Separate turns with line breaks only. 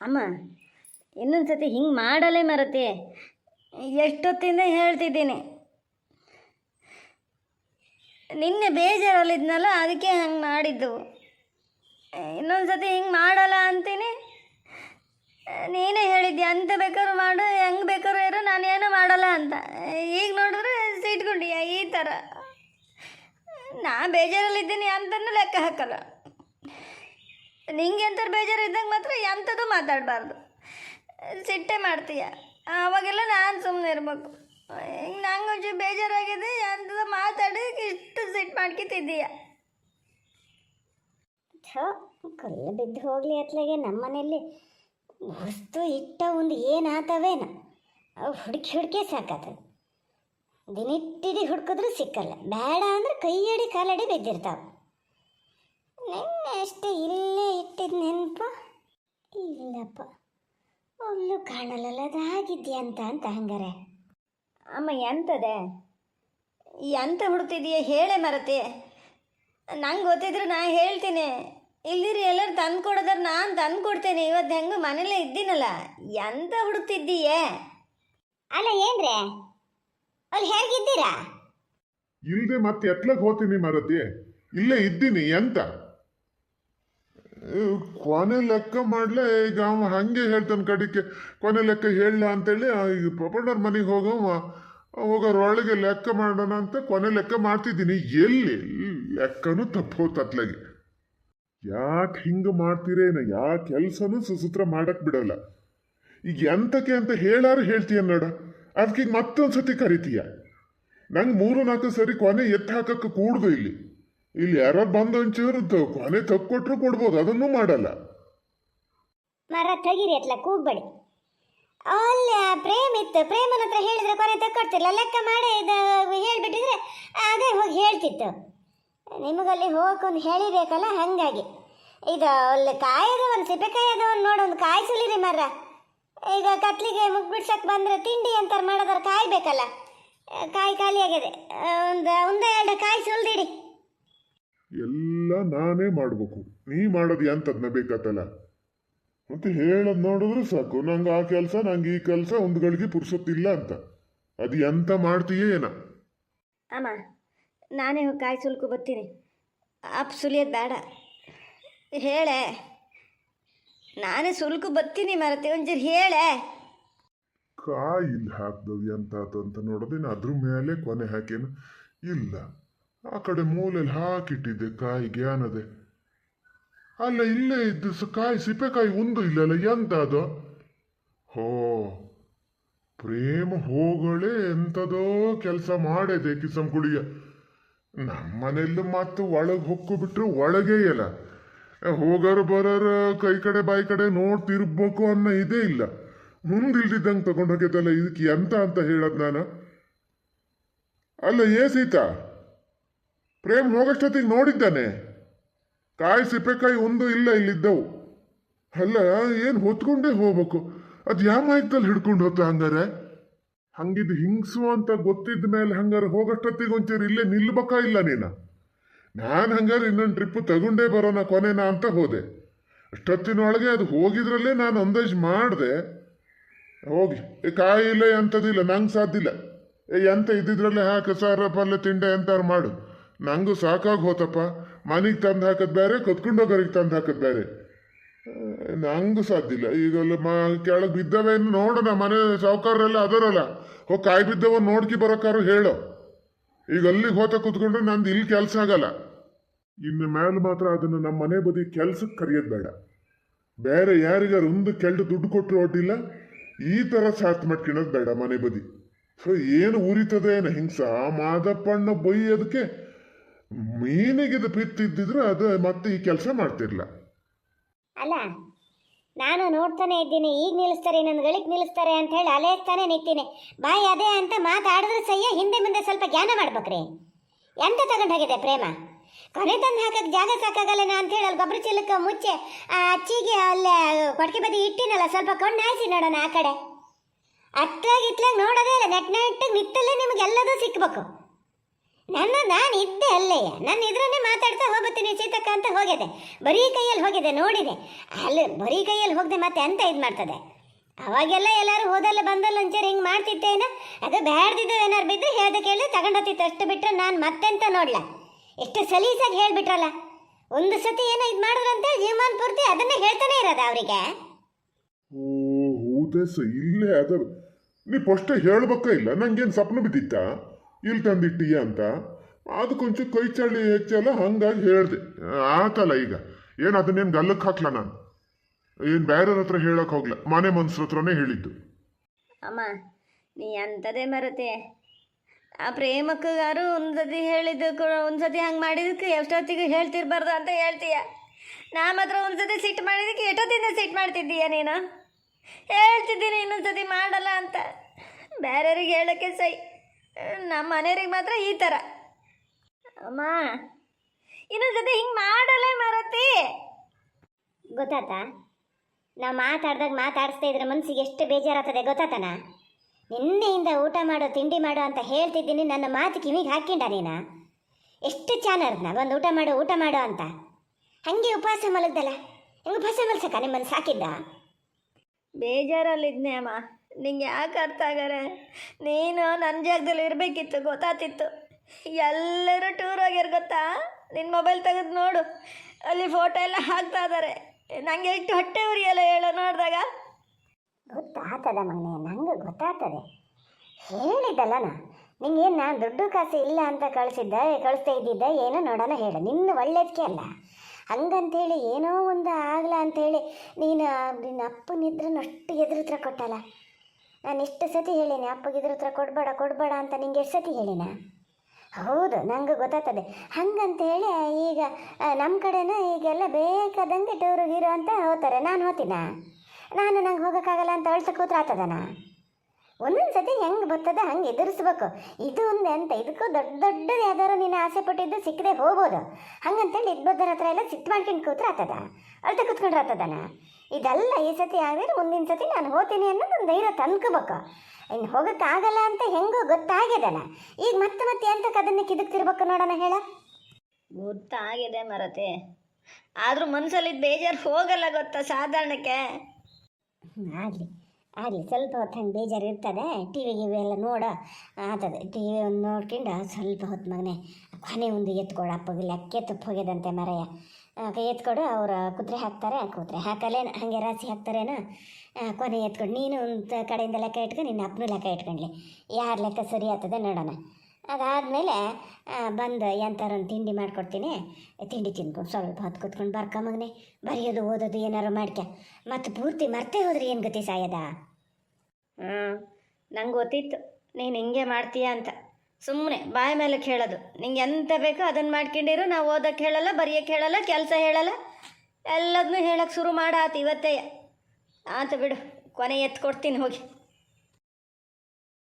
ಅಮ್ಮ ಇನ್ನೊಂದು ಸತಿ ಹಿಂಗೆ ಮಾಡಲೇ ಮರತಿ. ಎಷ್ಟೊತ್ತಿಂದ ಹೇಳ್ತಿದ್ದೀನಿ. ನಿನ್ನೆ ಬೇಜಾರಲ್ಲಿದ್ನಲ್ಲ, ಅದಕ್ಕೆ ಹಂಗೆ ಮಾಡಿದ್ದು. ಇನ್ನೊಂದು ಸತಿ ಹಿಂಗೆ ಮಾಡಲ್ಲ ಅಂತೀನಿ. ನೀನೇ ಹೇಳಿದ್ದೆ ಅಂತ ಬೇಕಾದ್ರೂ ಮಾಡು, ಹೆಂಗೆ ಬೇಕಾದ್ರೂ ಇರು ನಾನು ಏನೂ ಮಾಡಲ್ಲ ಅಂತ. ಈಗ ನೋಡಿದ್ರೆ ಸಿಟ್ಕೊಂಡಿಯ ಈ ಥರ. ನಾ ಬೇಜಾರಲ್ಲಿದ್ದೀನಿ ಅಂತನೂ ಲೆಕ್ಕ ಹಾಕಲ್ಲ. ನಿಂಗೆ ಎಂಥವ್ರು ಬೇಜಾರು ಇದ್ದಂಗೆ ಮಾತ್ರ ಎಂಥದ್ದು ಮಾತಾಡಬಾರ್ದು. ಸಿಟ್ಟೆ ಮಾಡ್ತೀಯ. ಆವಾಗೆಲ್ಲ ನಾನು ಸುಮ್ಮನೆ ಇರಬೇಕು. ಈಗ ನಂಗೆ ಒಂಚೂರು ಬೇಜಾರಾಗಿದೆ, ಎಂಥದ್ದು ಮಾತಾಡಿ ಇಷ್ಟು ಸಿಟ್ಟು ಮಾಡ್ಕೊತಿದ್ದೀಯ.
ಕೊಲ್ಲ ಬಿದ್ದು ಹೋಗ್ಲಿ ಅತ್ಲಾಗೆ ನಮ್ಮ ಮನೆಯಲ್ಲಿ ವಸ್ತು, ಇಟ್ಟ, ಒಂದು ಏನಾತವೇನ ಹುಡುಕಿ ಹುಡುಕಿ ಸಾಕಾತದೆ. ದಿನಿಟ್ಟಿಡಿ ಹುಡ್ಕಿದ್ರೂ ಸಿಕ್ಕಲ್ಲ. ಬೇಡ ಅಂದ್ರೆ ಕೈಯಡಿ ಕಾಲಡಿ ಬಿದ್ದಿರ್ತಾವ. ನಿನ್ನೆ ಅಷ್ಟೇ ಇಲ್ಲೇ ಇಟ್ಟಿದ್ ನೆನಪು? ಇಲ್ಲಪ್ಪ. ಒಲ್ಲು ಕಾಣಲಲ್ಲ ಅದು ಆಗಿದ್ಯಂತ ಅಂತ ಹಂಗಾರೆ.
ಅಮ್ಮ ಎಂತದೆ? ಎಂತ ಹುಡ್ತಿದೀಯ ಹೇಳೆ ಮರತಿ. ನಂಗೆ ಗೊತ್ತಿದ್ರೆ ನಾ ಹೇಳ್ತೀನಿ. ಇಲ್ಲಿರಿ ಎಲ್ಲರೂ ತಂದು ಕೊಡೋದಾರ ನಾನು ತಂದು ಕೊಡ್ತೇನೆ ಇವತ್ತು ಹೆಂಗೆ ಮನೇಲೇ ಇದ್ದೀನಲ್ಲ. ಎಂತ ಹುಡುಕ್ತಿದ್ದೀಯೇ?
ಅಲ್ಲ ಏನ್ರೆ? ಅಲ್ಲಿ ಹೇಗಿದ್ದೀರಾ?
ಇಲ್ಲದೆ ಮತ್ತೆ ಎತ್ಲಕ್ಕೆ ಹೋಗ್ತೀನಿ ಮರತಿ. ಇಲ್ಲೇ ಇದ್ದೀನಿ ಎಂತ? ಕೊನೆ ಲೆಕ್ಕ ಮಾಡ್ಲೆ, ಈಗ ಅವ ಹಂಗೆ ಹೇಳ್ತಾನೆ ಕಡಿಕೆ, ಕೊನೆ ಲೆಕ್ಕ ಹೇಳಲ ಅಂತೇಳಿ ಈಗ ಪಪ್ಪಣ್ಣವ್ರ ಮನೆಗೆ ಹೋಗವ ಹೋಗೋರೊಳಗೆ ಲೆಕ್ಕ ಮಾಡೋಣ ಅಂತ ಕೊನೆ ಲೆಕ್ಕ ಮಾಡ್ತಿದ್ದೀನಿ. ಎಲ್ಲಿ? ಲೆಕ್ಕನೂ ತಪ್ಪು ಅತ್ಲಾಗೆ. ಯಾಕೆ ಹಿಂಗೆ ಮಾಡ್ತೀರೇನು? ಯಾ ಕೆಲಸನೂ ಸುಸೂತ್ರ ಮಾಡಕ್ ಬಿಡಲ್ಲ. ಈಗ ಎಂತಕ್ಕೆ ಅಂತ ಹೇಳಾರು ಹೇಳ್ತೀಯ ನೋಡ. ಅದಕ್ಕೆ ಮತ್ತೊಂದು ಸತಿ ಕರಿತೀಯ. ನಂಗೆ ಮೂರು ನಾಲ್ಕು ಸರಿ ಕೊನೆ ಎತ್ತು ಹಾಕಕ್ಕೆ ಕೂಡ್ದು ಇಲ್ಲಿ. ಇಲ್ಲಿ ಯಾರು ಬಂದು ಒಂಚೂರು ಕೊನೆ ಕಪ್ ತಕ್ಕೊಟ್ರು ಕೊಡ್ಬೋದು, ಅದನ್ನು ಮಾಡಲ್ಲ.
ಮರ ತಗಿರಿ ಅತ್ಲ ಕೂಗ್ಬೇಡಿ ಅಲ್ಲಿ ಪ್ರೇಮ್ ಇತ್ತು, ಪ್ರೇಮನ ಹತ್ರ ಹೇಳಿದ್ರೆ ಕೊನೆ ತಕ್ಕೊಡ್ತಿರ್ಲ ಲೆಕ್ಕ ಮಾಡಿ ಇದು, ಹೇಳ್ಬಿಟ್ಟಿದ್ರೆ ಅದೇ ಹೋಗಿ ಹೇಳ್ತಿತ್ತು. ನಿಮಗಲ್ಲಿ ಹೋಗಕ್ಕೆ ಹೇಳಿಬೇಕಲ್ಲ ಹಾಗಾಗಿ. ಇದು ಅಲ್ಲಿ ಕಾಯದ ಒಂದು ಸಿಪ್ಪೆಕಾಯಿ ಅದ ಒಂದು ನೋಡು, ಒಂದು ಕಾಯಿಸಲಿರಿ ಮರ. ಈಗ ಕತ್ಲಿಗೆ ಮುಗ್ಬಿಡ್ಸಕ್ಕೆ ಬಂದರೆ ತಿಂಡಿ ಅಂತಾರೆ ಮಾಡೋದಾರ ಕಾಯ್ಬೇಕಲ್ಲ. ಕಾಯಿ ಖಾಲಿ ಆಗಿದೆ ಒಂದು, ಒಂದೇ, ಎರಡು ಕಾಯಿ ಸುಲ್ದಿಡಿ.
ಎಲ್ಲ ನಾನೇ ಮಾಡಬೇಕು. ನೀ ಮಾಡೋದು ಎಂಥದ್ನ ಬೇಕಾತಲ್ಲ? ಅಂತ ಹೇಳೋದು ನೋಡಿದ್ರೆ ಸಾಕು. ನಂಗೆ ಆ ಕೆಲಸ ನಂಗೆ ಈ ಕೆಲಸ ಒಂದು ಗಳಿಗೆ ಪುರ್ಸೊತ್ತಿಲ್ಲ ಅಂತ. ಅದು ಎಂತ ಮಾಡ್ತೀಯೇ ಏನ.
ಅಮ್ಮ ನಾನೇ ಕಾಯಿ ಸುಲ್ಕು ಬರ್ತೀನಿ. ಅಪ್ ಸುಲಿಯೋದು ಬೇಡ. ಹೇಳೆ. ನಾನೇ ಸುಲ್ಕು ಬರ್ತೀನಿ ಮರತಿ ಒಂಚೂರು ಹೇಳೆ.
ಕಾಯಿ ಇಲ್ಲಿ ಹಾಕ್ದವು ಎಂತಾತು ಅಂತ ನೋಡೋದೇನು ಅದ್ರ ಮೇಲೆ ಕೊನೆ ಹಾಕೇನು? ಇಲ್ಲ. ಆ ಕಡೆ ಮೂಲೆಯಲ್ಲಿ ಹಾಕಿಟ್ಟಿದ್ದೆ ಕಾಯಿ ಗ್ಯಾನದೆ ಅಲ್ಲ, ಇಲ್ಲೇ ಇದ್ದು ಕಾಯಿ, ಸಿಪ್ಪೆಕಾಯಿ ಒಂದು ಇಲ್ಲಲ್ಲ ಎಂತ ಅದು ಹೋ, ಪ್ರೇಮ ಹೋಗಳೇ ಎಂಥದೋ ಕೆಲಸ ಮಾಡಿದೆ ಕಿಸಂ ಕುಡಿಯ. ನಮ್ಮನೆಲ್ಲೂ ಮತ್ತು ಒಳಗೆ ಹೊಕ್ಕು ಬಿಟ್ರೆ ಒಳಗೇ ಇಲ್ಲ. ಹೋಗೋರು ಬರೋರು ಕೈ ಕಡೆ ಬಾಯಿ ಕಡೆ ನೋಡ್ತಿರ್ಬೇಕು ಅನ್ನೋ ಇದೇ ಇಲ್ಲ. ಮುಂದಿಲ್ದಿದ್ದಂಗೆ ತಗೊಂಡೋಗೈತಲ್ಲ ಇದಕ್ಕೆ ಎಂತ ಅಂತ ಹೇಳದ್ ನಾನು? ಅಲ್ಲ, ಏ ಸೀತಾ? ಪ್ರೇಮ್ ಹೋಗಷ್ಟೊತ್ತಿಗೆ ನೋಡಿದ್ದಾನೆ. ಕಾಯಿ ಸಿಪ್ಪೆಕಾಯಿ ಒಂದು ಇಲ್ಲ ಇಲ್ಲಿದ್ದವು. ಅಲ್ಲ, ಏನು ಹೊತ್ಕೊಂಡೇ ಹೋಗ್ಬೇಕು? ಅದು ಮಾಹಿತಿಯಲ್ಲಿ ಹಿಡ್ಕೊಂಡು ಹೋತ ಹಂಗಾರೆ? ಹಂಗಿದ್ ಹಿಂಗ್ಸು ಅಂತ ಗೊತ್ತಿದ್ದ ಮೇಲೆ ಹಂಗಾರೆ ಹೋಗಷ್ಟೊತ್ತಿಗೆ ಒಂಚೂರು ಇಲ್ಲೇ ನಿಲ್ಬೇಕಾ ಇಲ್ಲ ನೀನು? ನಾನು ಹಂಗಾರೆ ಇನ್ನೊಂದು ಟ್ರಿಪ್ಪು ತಗೊಂಡೇ ಬರೋಣ ಕೊನೆನ ಅಂತ ಹೋದೆ. ಅಷ್ಟೊತ್ತಿನೊಳಗೆ ಅದು ಹೋಗಿದ್ರಲ್ಲೇ ನಾನು ಅಂದಾಜು ಮಾಡಿದೆ. ಹೋಗಿ ಕಾಯಿ ಇಲ್ಲ ನಂಗೆ ಸಾಧ್ಯಿಲ್ಲ ಏ ಎಂತ ಇದ್ದಿದ್ರಲ್ಲೇ ಹಾಕ, ಸಾರ, ಪಲ್ಯ, ತಿಂಡೆ ಎಂತಾರು ಮಾಡು. ನಂಗೂ ಸಾಕಾಗಿ ಹೋತಪ್ಪ. ಮನೆಗೆ ತಂದು ಹಾಕೋದು ಬೇರೆ ಕೊತ್ಕೊಂಡೋಗೋರಿಗೆ ತಂದು ಹಾಕೋದು ಬೇರೆ. ನಂಗೂ ಸಾಧ್ಯಿಲ್ಲ ಈಗಲ್ಲ ಮ, ಕೆಳಗೆ ಬಿದ್ದವೇನು ನೋಡೋಣ, ಮನೆ ಸಾವುಕಾರರೆಲ್ಲ ಅದರಲ್ಲ. ಹೋಗಿ ಕಾಯಿ ಬಿದ್ದವ ನೋಡ್ಕಿ ಬರೋಕಾರು ಹೇಳು. ಈಗ ಅಲ್ಲಿಗೆ ಹೋತ ಕೂತ್ಕೊಂಡ್ರೆ ನಂದು ಇಲ್ಲಿ ಕೆಲಸ ಆಗಲ್ಲ. ಇನ್ನು ಮೇಲೆ ಮಾತ್ರ ಅದನ್ನು ನಮ್ಮ ಮನೆ ಬದಿ ಕೆಲ್ಸಕ್ಕೆ ಕರೆಯೋದು ಬೇಡ. ಬೇರೆ ಯಾರಿಗಾರು ಒಂದು ಕೆಲ್ಟ ದುಡ್ಡು ಕೊಟ್ಟರು ಒಡ್ಡಿಲ್ಲ ಈ ಥರ ಸಾತ್ ಮಾಡ್ಕೊಳ್ಳೋದು ಬೇಡ ಮನೆ ಬದಿ. ಸೊ ಏನು ಉರಿತದೆ ಏನು ಮಾದಪ್ಪಣ್ಣ ಆ ಬೈಯೋದಕ್ಕೆ ಮೀನಿಗಿದು ಪಿತ್ತಿದ್ದಿದ್ರೆ ಅದು ಮತ್ತೆ ಈ ಕೆಲಸ ಮಾಡ್ತಿರ್ಲ
ಅಲ್ಲ, ನಾನು ನೋಡ್ತಾನೆ ಇದ್ದೀನಿ, ಈಗ ನಿಲ್ಲಿಸ್ತಾರೆ, ಇನ್ನೊಂದು ಗಳಿಗೆ ನಿಲ್ಲಿಸ್ತಾರೆ ಅಂತ ಹೇಳಿ ಅಲೇಸ್ತಾನೆ ನಿಂತೀನಿ. ಬಾಯಿ ಅದೇ ಅಂತ ಮಾತಾಡಿದ್ರೆ ಸಯ್ಯ ಹಿಂದೆ ಮುಂದೆ ಸ್ವಲ್ಪ ಜ್ಞಾನ ಮಾಡ್ಬೇಕ್ರಿ. ಎಂತ ತಗೊಂಡು ಹೋಗಿದೆ ಪ್ರೇಮ? ಕೊನೆ ತಂದು ಹಾಕಕ್ಕೆ ಜಾಗ ಸಾಕಾಗಲ್ಲ ಅಂತ ಹೇಳಿ ಅಲ್ಲಿ ಗೊಬ್ಬರ ಮುಚ್ಚೆ, ಆ ಅಚ್ಚಿಗೆ ಅಲ್ಲೇ ಕೊಟ್ಟಿಗೆ ಬದಿ ಇಟ್ಟಿನಲ್ಲ, ಸ್ವಲ್ಪ ಕೊಂಡು ಹಾಯಿಸಿ ನೋಡೋಣ ಆ ಕಡೆ. ಅತ್ತಾಗಿ ಇತ್ಲಾಗ ನೋಡೋದೇ ಇಲ್ಲ ನೆಟ್ ನೆಟ್ಟಿಗೆ ನಿತ್ತಲ್ಲೇ ನಿಮಗೆಲ್ಲದೂ ಸಿಕ್ಕಬೇಕು ನನ್ನ ನಾನು ಇದ್ದೆ ಅಲ್ಲಯ್ಯ ನನ್ನ ಇದ್ರನ್ನೇ ಮಾತಾಡ್ತಾ ಹೋಗ್ಬತ್ತೀನಿ ಚೇತಕ ಅಂತ ಹೋಗಿದೆ. ಬರೀ ಕೈಯಲ್ಲಿ ಹೋಗಿದೆ, ನೋಡಿದೆ. ಅಲ್ಲಿ, ಬರೀ ಕೈಯಲ್ಲಿ ಹೋಗದೆ ಮತ್ತೆ ಅಂತ ಇದು ಮಾಡ್ತದೆ? ಅವಾಗೆಲ್ಲ ಎಲ್ಲರೂ ಹೋದಲ್ಲ, ಬಂದಲ್ಲ, ಒಂಚೂರು ಹಿಂಗೆ ಮಾಡ್ತಿದ್ದೇನ ಅದು ಬ್ಯಾಡ್ದಿದ್ದು ಏನಾರು ಬಿದ್ದು ಹೇಳ್ದೆ ಕೇಳಿ ತಗೊಂಡೋತಿತ್ತು ಅಷ್ಟು ಬಿಟ್ಟರೆ ನಾನು ಮತ್ತೆಂತ ನೋಡ್ಲ? ಎಷ್ಟು ಸಲೀಸಾಗಿ ಹೇಳಿಬಿಟ್ರಲ್ಲ? ಒಂದು ಸತಿ ಏನೋ ಇದು ಅಂತ ಜೀವಮಾನ ಪೂರ್ತಿ ಅದನ್ನೇ ಹೇಳ್ತಾನೆ ಇರೋದು ಅವರಿಗೆ.
ಓ ಹೌದೇ ಇಲ್ಲೇ ಅದ ನೀ ಫಸ್ಟೇ ಹೇಳ್ಬೇಕ ಇಲ್ಲ? ನಂಗೇನು ಸಪ್ನ ಬಿದ್ದಿತ್ತ? ಇಲ್ಲಿ ತಂದಿಟ್ಟೀಯ ಅಂತ. ಅದು ಕೈ ಚಳಿ ಹೆಚ್ಚಲ್ಲ ಹಂಗಾಗಿ ಹೇಳ್ದೆ. ಆತಲ್ಲ ಈಗ. ಏನು ಅದನ್ನೇನು ಗಲ್ಲಕ್ಕೆ ಹಾಕ್ಲ ನಾನು? ಏನು ಬೇರೆಯವ್ರ ಹತ್ರ ಹೇಳಕ್ಕೆ ಹೋಗ್ಲ? ಮನೆ ಮನ್ಸ್ರ ಹತ್ರನೇ ಹೇಳಿದ್ದು.
ಅಮ್ಮ, ನೀ ಅಂಥದೇ ಮರತೆ. ಆ ಪ್ರೇಮಕ್ಕಗಾರು ಒಂದ್ಸತಿ ಹೇಳಿದ್ದು ಒಂದ್ಸತಿ ಹಂಗೆ ಮಾಡಿದಕ್ಕೆ ಎಷ್ಟೊತ್ತಿಗೆ ಹೇಳ್ತಿರ್ಬಾರ್ದು ಅಂತ ಹೇಳ್ತೀಯ. ನಾ ಮಾತ್ರ ಒಂದ್ಸತಿ ಸಿಟ್ಟು ಮಾಡಿದಕ್ಕೆ ಎಷ್ಟೊತ್ತಿಂದ ಸಿಟ್ ಮಾಡ್ತಿದ್ದೀಯ ನೀನು? ಹೇಳ್ತಿದ್ದೀನಿ ಇನ್ನೊಂದ್ಸತಿ ಮಾಡಲ್ಲ ಅಂತ. ಬೇರೆಯವ್ರಿಗೆ ಹೇಳೋಕ್ಕೆ ಸೈ. ನಮ್ಮ ಮನೆಯವ್ರಿಗೆ ಮಾತ್ರ ಈ ಥರ. ಅಮ್ಮ ಇನ್ನೊಂದ್ಸತಿ ಹಿಂಗೆ ಮಾಡಲ್ಲ ಮಾರತಿ.
ಗೊತ್ತಾತಾ? ನಾವು ಮಾತಾಡ್ದಾಗ ಮಾತಾಡಿಸ್ತಾ ಇದ್ರೆ ಮನಸ್ಸಿಗೆ ಎಷ್ಟು ಬೇಜಾರಾಗ್ತದೆ ಗೊತ್ತಾತನ? ನಿನ್ನೆಯಿಂದ ಊಟ ಮಾಡೋ ತಿಂಡಿ ಮಾಡೋ ಅಂತ ಹೇಳ್ತಿದ್ದೀನಿ ನನ್ನ ಮಾತು ಕಿವಿಗೆ ಹಾಕಿಂಡ ನೀನ? ಎಷ್ಟು ಚಾನರ್ನ ಬಂದು ಊಟ ಮಾಡೋ ಊಟ ಮಾಡೋ ಅಂತ. ಹಾಗೆ ಉಪವಾಸ ಮಲಗ್ದಲ್ಲ? ಹೆಂಗೆ ಉಪವಾಸ ಮಲ್ಸಕ್ಕ ನಿಮ್ಮನ್ನು ಸಾಕಿದ್ದ?
ಬೇಜಾರಲ್ಲಿದ್ನೆ ಅಮ್ಮ. ನಿಂಗೆ ಯಾಕೆ ಅರ್ಥ ಆಗರೆ ನೀನು ನನ್ನ ಜಾಗದಲ್ಲಿ ಇರಬೇಕಿತ್ತು ಗೊತ್ತಾತಿತ್ತು ಎಲ್ಲರೂ ಟೂರ್ ಹೋಗ್ಯಾರ ಗೊತ್ತಾ? ನಿನ್ನ ಮೊಬೈಲ್ ತೆಗೆದು ನೋಡು. ಅಲ್ಲಿ ಫೋಟೋ ಎಲ್ಲ ಹಾಕ್ತಾ ಇದ್ದಾರೆ ನನಗೆ ಎಷ್ಟು ಹೊಟ್ಟೆ ಉರಿಯಲ್ಲ ಹೇಳೋ ನೋಡಿದಾಗ.
ಗೊತ್ತಾಗ್ತದ ಮಗನೇ, ನಂಗೆ ಗೊತ್ತಾಗ್ತದೆ ಹೇಳಿದ್ದಲ್ಲ ನಾ. ನಿಂಗೇನು ನಾನು ದುಡ್ಡು ಕಾಸು ಇಲ್ಲ ಅಂತ ಕಳಿಸಿದ್ದ, ಕಳಿಸ್ತಾ ಇದ್ದಿದ್ದ, ಏನೋ ನೋಡೋಣ ಹೇಳು. ನಿನ್ನ ಒಳ್ಳೇದಕ್ಕೆ ಅಲ್ಲ. ಹಂಗಂತೇಳಿ ಏನೋ ಒಂದು ಆಗಲ್ಲ ಅಂಥೇಳಿ ನೀನು ನಿನ್ನ ಅಪ್ಪನಿದ್ರೂ ಅಷ್ಟು ಎದುರುತ್ರ ಕೊಟ್ಟಲ್ಲ. ನಾನು ಎಷ್ಟು ಸತಿ ಹೇಳಿನಿ ಅಪ್ಪಗೆ ಹತ್ರ ಕೊಡಬೇಡ ಕೊಡಬೇಡ ಅಂತ ನಿಂಗೆ ಎಷ್ಟು ಸತಿ ಹೇಳಿನ? ಹೌದು, ನಂಗೆ ಗೊತ್ತಾಗ್ತದೆ. ಹಂಗಂತೇಳಿ ಈಗ ನಮ್ಮ ಕಡೆನೂ ಈಗೆಲ್ಲ ಬೇಕಾದಂಗೆ ಟೂರು ಗೀರು ಅಂತ ಹೋಗ್ತಾರೆ. ನಾನು ಹೋಗ್ತೀನ? ನಾನು ನಂಗೆ ಹೋಗೋಕ್ಕಾಗಲ್ಲ ಅಂತ ಅಳ್ತ ಕೂತ್ರ ಆತದನ? ಒಂದೊಂದು ಸತಿ ಹೆಂಗೆ ಬರ್ತದೆ ಹಂಗೆ ಎದುರಿಸ್ಬೇಕು. ಇದು ಒಂದು ಅಂತ, ಇದಕ್ಕೂ ದೊಡ್ಡ ದೊಡ್ಡದು ಯಾವ್ದಾರು ನೀನು ಆಸೆ ಪಟ್ಟಿದ್ದು ಸಿಕ್ಕದೆ ಹೋಗ್ಬೋದು. ಹಂಗಂತೇಳಿ ಇದ್ಬದ್ದರ ಹತ್ರ ಎಲ್ಲ ಸಿಟ್ಟು ಮಾಡ್ಕೊಂಡು ಕೂತ್ರ ಆತದ? ಅಳ್ತ ಕೂತ್ಕೊಂಡ್ರೆ ಆತದನ? ಇದಲ್ಲ ಈ ಸತಿ ಆಗಿದ್ರೆ ಮುಂದಿನ ಸತಿ ನಾನು ಹೋಗ್ತೀನಿ ಅನ್ನೋ ನನ್ನ ಧೈರ್ಯ ತಂದ್ಕೋಬೇಕು ಇನ್ನು ಹೋಗೋಕ್ಕಾಗಲ್ಲ ಅಂತ ಹೆಂಗೋ ಗೊತ್ತಾಗ್ಯದಲ್ಲ ಈಗ ಮತ್ತೆ ಮತ್ತೆ ಎಂತಕ್ಕೆ ಅದನ್ನೇ ಕಿದಕ್ತಿರ್ಬೇಕು ನೋಡೋಣ ಹೇಳ?
ಗೊತ್ತಾಗಿದೆ ಮರತೆ. ಆದರೂ ಮನಸ್ಸಲ್ಲಿ ಬೇಜಾರು ಹೋಗಲ್ಲ ಗೊತ್ತಾ ಸಾಧಾರಣಕ್ಕೆ?
ಆಗಲಿ. ಆಗಲಿ ಸ್ವಲ್ಪ ಹೊತ್ತು ಹಂಗೆ ಬೇಜಾರು ಇರ್ತದೆ. ಟಿ ವಿ ಗಿವಿ ಎಲ್ಲ ನೋಡ. ಆತದೆ ಟಿ ವಿ ಒಂದು ನೋಡ್ಕೊಂಡು ಸ್ವಲ್ಪ ಹೊತ್ತು ಮಗನೇ ಕೊನೆ ಒಂದು ಎತ್ಕೊಡು ಅಪ್ಪಗೆ ಲೆಕ್ಕ ತುಪ್ಪ ಹೋಗ್ಯದಂತೆ ಮರೆಯ ಕೈ ಎತ್ಕೊಡು ಅವ್ರು ಕುದುರೆ ಹಾಕ್ತಾರೆ, ಕುದುರೆ ಹಾಕಲೇನು ಹಾಗೆ ರಾಸಿ ಹಾಕ್ತಾರೇನು ಕೊನೆ ಎತ್ಕೊಂಡು, ನೀನು ಒಂದು ಕಡೆಯಿಂದ ಲೆಕ್ಕ ಇಟ್ಕೊಂಡು ನಿನ್ನ ಅಪ್ಪನೂ ಲೆಕ್ಕ ಇಟ್ಕೊಂಡ್ಲಿ. ಯಾರ ಲೆಕ್ಕ ಸರಿ ಆಗ್ತದೆ ನೋಡೋಣ. ಅದಾದಮೇಲೆ ಬಂದು ಎಂಥಾರೊಂದು ತಿಂಡಿ ಮಾಡಿಕೊಡ್ತೀನಿ. ತಿಂಡಿ ತಿನ್ಕೊಂಡು ಸ್ವಲ್ಪ ಹೊತ್ತು ಕೂತ್ಕೊಂಡು ಬರ್ಕ ಮಗನೆ, ಬರೆಯೋದು, ಓದೋದು, ಏನಾರು ಮಾಡ್ಕ. ಮತ್ತು ಪೂರ್ತಿ ಮರ್ತೇ ಹೋದ್ರೆ ಏನು ಗೊತ್ತಿ ಸಾಯದ?
ಹ್ಞೂ ನಂಗೆ ಗೊತ್ತಿತ್ತು. ನೀನು ಹಿಂಗೆ ಮಾಡ್ತೀಯ ಅಂತ. ಸುಮ್ಮನೆ ಬಾಯಿ ಮೇಲೆ ಕೇಳೋದು. ನಿಂಗೆ ಎಂತ ಬೇಕೋ ಅದನ್ನು ಮಾಡ್ಕೊಂಡಿರು, ನಾವು ಓದೋಕ್ಕೆ ಹೇಳಲ್ಲ ಬರೆಯೋಕ್ಕೆ ಹೇಳಲ್ಲ, ಕೆಲಸ ಹೇಳಲ್ಲ. ಎಲ್ಲದನ್ನೂ ಹೇಳಕ್ಕೆ ಶುರು ಮಾಡಾತು ಇವತ್ತೇ. ಆತ ಬಿಡು, ಕೊನೆ ಎತ್ತು ಕೊಡ್ತೀನಿ ಹೋಗಿ.